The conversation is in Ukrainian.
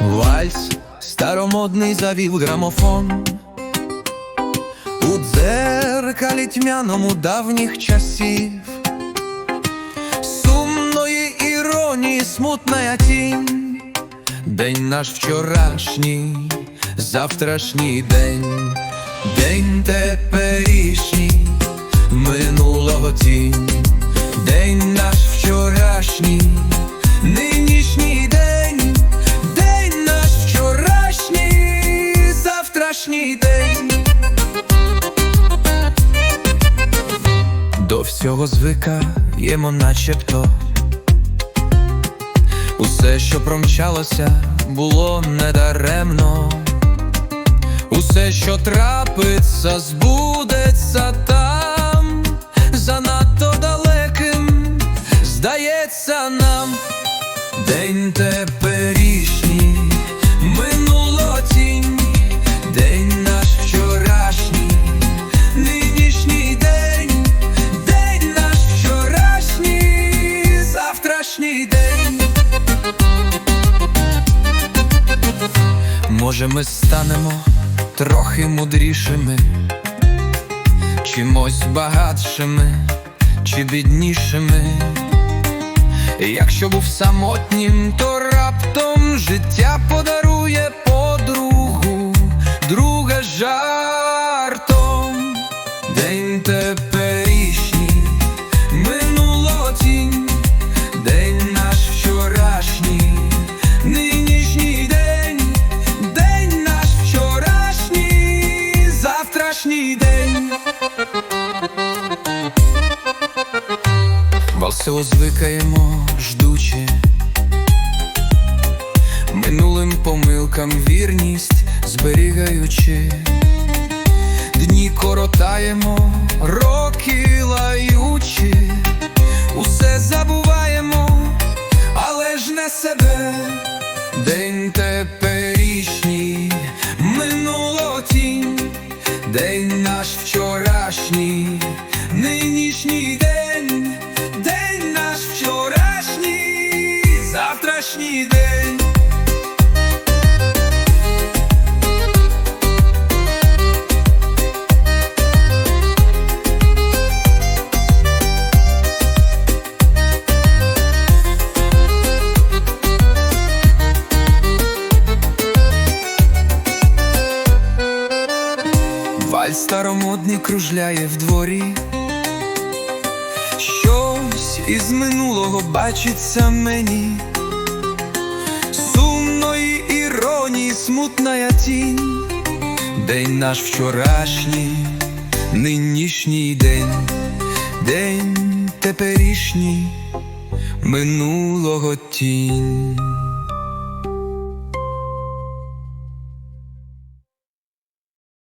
Вальс старомодний завів грамофон У дзеркалі тьмяному давніх часів. Сумної іронії смутная тінь. День наш вчорашній, завтрашній день, день теперішній, минулого тінь, нинішній день, день наш вчорашній, завтрашній день. До всього звикаємо начебто. Усе, що промчалося, було недаремно. Усе, що трапиться, збудеться день минуло тінь, день наш вчорашній, нинішній день, день наш вчорашній, завтрашній день. Може, ми станемо трохи мудрішими, чимось багатшими чи біднішими. Якщо був самотнім, то раптом життя подарує подругу, друга жартом. День теперішній, минуло тінь, день наш вчорашній, нинішній день, день наш вчорашній, завтрашній день. Валсео звикаємо ждучи, минулим помилкам вірність зберігаючи, дні коротаємо, роки лаючи, усе забуваємо, але ж не себе, день теперішній, минуло тінь, день наш вчорашній, нинішній завтрашній день. Старомодний кружляє в дворі. Щось із минулого бачиться мені, смутная тінь, день наш вчорашній, нинішній день, день теперішній, минулого тінь.